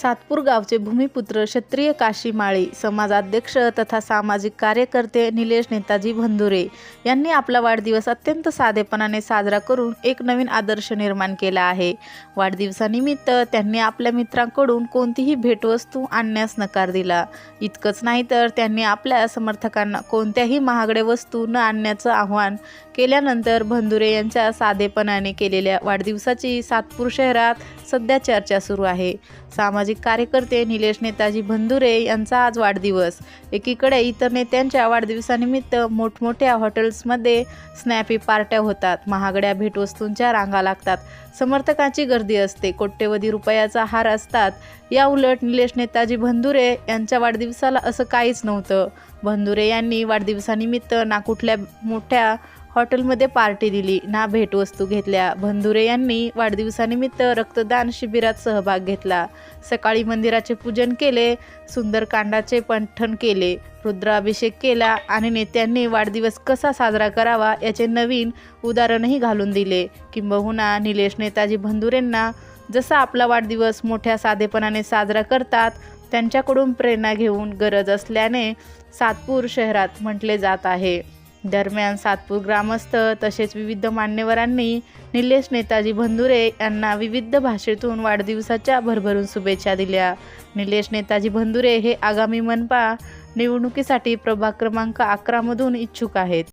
सातपूर गावचे भूमिपुत्र क्षत्रिय काशी माळी समाजाध्यक्ष तथा सामाजिक कार्यकर्ते निलेश नेताजी भंदुरे यांनी आपला वाढदिवस अत्यंत साधेपणाने साजरा करून एक नवीन आदर्श निर्माण केला आहे. वाढदिवसानिमित्त त्यांनी आपल्या मित्रांकडून कोणतीही भेटवस्तू आणण्यास नकार दिला. इतकंच नाही तर त्यांनी आपल्या समर्थकांना कोणत्याही महागड्या वस्तू न आणण्याचं आवाहन केल्यानंतर भंदुरे यांच्या साधेपणाने केलेल्या वाढदिवसाची सातपूर शहरात सध्या चर्चा सुरू आहे. सामाजिक कार्यकर्ते निलेश नेताजी भंदुरे यांचा आज वाढदिवस. एकीकडे इतर नेत्यांच्या वाढदिवसानिमित्त मोठमोठ्या हॉटेल्समध्ये स्नॅपी पार्ट्या होतात. महागड्या भेटवस्तूंच्या रांगा लागतात. समर्थकांची गर्दी असते. कोट्यवधी रुपयाचा हार असतात. या उलट निलेश नेताजी भंदुरे यांच्या वाढदिवसाला असं काहीच नव्हतं. भंदुरे यांनी वाढदिवसानिमित्त ना कुठल्या मोठ्या हॉटेलमध्ये पार्टी दिली ना भेटवस्तू घेतल्या. बंधुरे यांनी वाढदिवसानिमित्त रक्तदान शिबिरात सहभाग घेतला. सकाळी मंदिराचे पूजन केले सुंदरकांडाचे पंठन केले रुद्राभिषेक केला आणि नेत्यांनी वाढदिवस कसा साजरा करावा याचे नवीन उदाहरणही घालून दिले. किंबहुना निलेश नेताजी भंदुरेंना जसा आपला वाढदिवस मोठ्या साधेपणाने साजरा करतात त्यांच्याकडून प्रेरणा घेऊन गरज असल्याने सातपूर शहरात म्हटले जात आहे. दरम्यान सातपूर ग्रामस्थ तसेच विविध मान्यवरांनी निलेश नेताजी भंदुरे यांना विविध भाषेतून वाढदिवसाच्या भरभरून शुभेच्छा दिल्या. निलेश नेताजी भंदुरे हे आगामी मनपा निवडणुकीसाठी प्रभाग क्रमांक अकरामधून इच्छुक आहेत.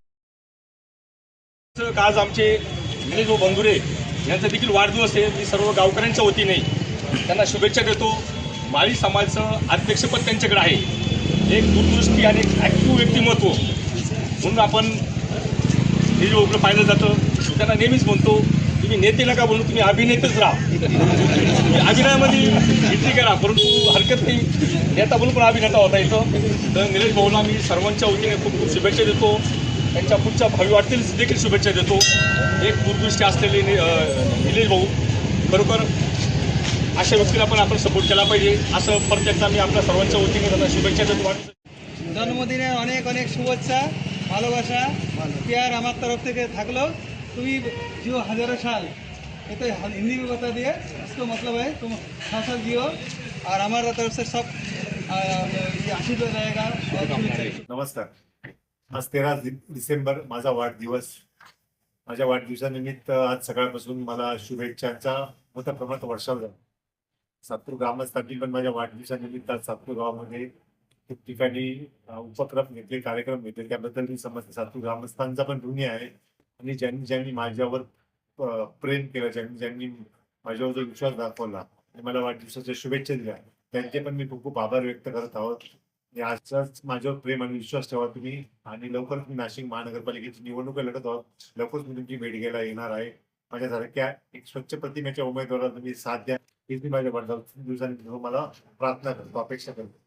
आज आमचे निलेश भाऊ यांचा देखील वाढदिवस आहे. मी सर्व गावकऱ्यांच्या वतीने त्यांना शुभेच्छा देतो. माळी समाजचं अध्यक्षपद त्यांच्याकडे आहे. एक दूरदृष्टी आणि एक ॲक्टिव्ह व्यक्तिमत्व. म्हणून आपण हे जे उपलब्ध पाहिलं जातं त्यांना नेहमीच म्हणतो तुम्ही नेते नका बोलू तुम्ही अभिनेतेच राहा. अभिनयामध्ये इतकी करा परंतु हरकत नाही. नेता म्हणून पण अभिनेता होता इथं. तर निलेश भाऊला मी सर्वांच्या वतीने खूप खूप शुभेच्छा देतो. त्यांच्या पुढच्या भावी वाटतील देखील शुभेच्छा देतो. एक दूरदृष्टी असलेले निलेश भाऊ. खरोखर अशा व्यक्तीला पण आपण सपोर्ट केला पाहिजे. असं प्रत्येकाला मी आपल्या सर्वांच्या वतीने त्यांना शुभेच्छा देतो. जन्मदिने अनेक अनेक शुभेच्छा. ভালোবাসা प्यार আমার तरफ থেকে থাকলো তুমি जियो हजारों साल ये तो हिंदी में बता दिया इसको मतलब है तुम सौ साल जियो और हमारा तरफ से सब आ, ये आशीर्वाद रहेगा और शुभेच्छा नमस्कार आज तेरा डिसेंबर माझा वाढदिवस माझ्या वाढदिवसानिमित्त आज सकाळपासून मला शुभेच्छांचा मोठ्या प्रमाणात वर्षाव झाला सातपूर ग्रामस्थांनी पण माझ्या वाढदिवसानिमित्त आज सातपूर गावामध्ये ठिकठिकाणी उपक्रम घेतले कार्यक्रम घेतले. त्याबद्दल मी समजते. सातू ग्रामस्थांचा पण ऋणी आहे. आणि ज्यांनी ज्यांनी माझ्यावर प्रेम केलं ज्यांनी ज्यांनी माझ्यावर जो विश्वास दाखवला आणि मला वाढदिवसाच्या शुभेच्छा दिल्या त्यांचे पण मी खूप खूप आभार व्यक्त करत आहोत. आजचाच माझ्यावर प्रेम आणि विश्वास ठेवा तुम्ही. आणि लवकर तुम्ही नाशिक महानगरपालिकेची निवडणूक लढत आहोत. लवकरच मी तुमची भेट घ्यायला येणार आहे. माझ्यासारख्या एक स्वच्छ प्रतिमेच्या उमेदवाराला तुम्ही साथ द्या. हीच मी माझ्या वाढदिवसांनी तुम्हाला प्रार्थना करतो अपेक्षा करतो.